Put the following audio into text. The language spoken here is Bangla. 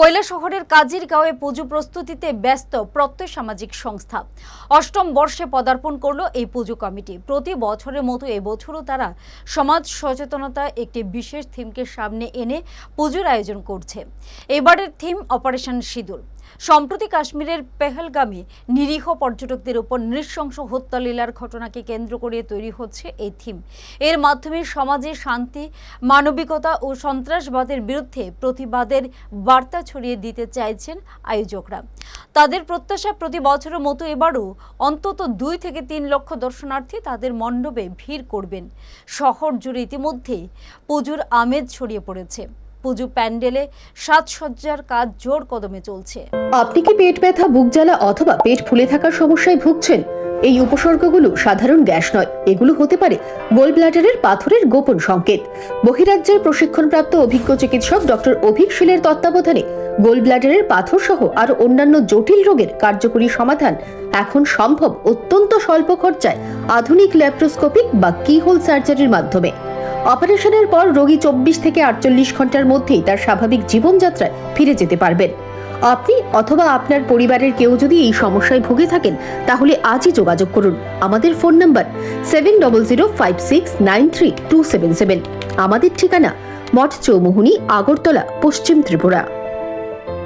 কৈলা শহরের কাজির গাঁওয়ে পুজো প্রস্তুতিতে ব্যস্ত প্রত্যয় সামাজিক সংস্থা। অষ্টম বর্ষে পদার্পণ করল এই পুজো কমিটি। প্রতি বছরের মতো এবছরও তারা সমাজ সচেতনতা একটি বিশেষ থিমকে সামনে এনে পুজোর আয়োজন করছে। এবারের থিম অপারেশন সিঁদুর। সম্প্রতি কাশ্মীরের পেহেলগামে নিরীহ পর্যটকদের উপর নৃশংস হত্যালীলার ঘটনাকে কেন্দ্র করে তৈরি হচ্ছে এই থিম। এর মাধ্যমে সমাজে শান্তি, মানবিকতা ও সন্ত্রাসবাদের বিরুদ্ধে প্রতিবাদের বার্তা ছড়িয়ে দিতে চাইছেন আয়োজকরা। তাদের প্রত্যাশা প্রতি বছরের মতো এবারও অন্তত দুই থেকে তিন লক্ষ দর্শনার্থী তাদের মণ্ডপে ভিড় করবেন। শহর জুড়ে ইতিমধ্যে পুজোর আমেজ ছড়িয়ে পড়েছে। পুজো প্যান্ডেলে সাজসজ্জার কাজ জোর কদমে চলছে। আপনি কি পেট ব্যথা, বুক জ্বালা অথবা পেট ফুলে থাকার সমস্যায় ভুগছেন? এই উপসর্গগুলো সাধারণ গ্যাস নয়। এগুলো হতে পারে গোল ব্লাডারের পাথরের গোপন সংকেত। বহিরাজ্যের প্রশিক্ষণপ্রাপ্ত অভিজ্ঞ চিকিৎসক ডক্টর অভিক শীলের তত্ত্বাবধানে গোল ব্লাডারের পাথর সহ আরও অন্যান্য জটিল রোগের কার্যকরী সমাধান এখন সম্ভব অত্যন্ত স্বল্প খরচায় আধুনিক ল্যাপ্রোস্কোপিক বা কিহোল সার্জারির মাধ্যমে। অপারেশনের পর রোগী চব্বিশ থেকে আটচল্লিশ ঘণ্টার মধ্যেই তার স্বাভাবিক জীবনযাত্রায় ফিরে যেতে পারবেন। আপনি অথবা আপনার পরিবারের কেউ যদি এই সমস্যায় ভুগে থাকেন, তাহলে আজই যোগাযোগ করুন। আমাদের phone number seven double zero five six nine three two seven seven. আমাদের ঠিকানা মঠ চৌমুহনী আগরতলা, পশ্চিম ত্রিপুরা।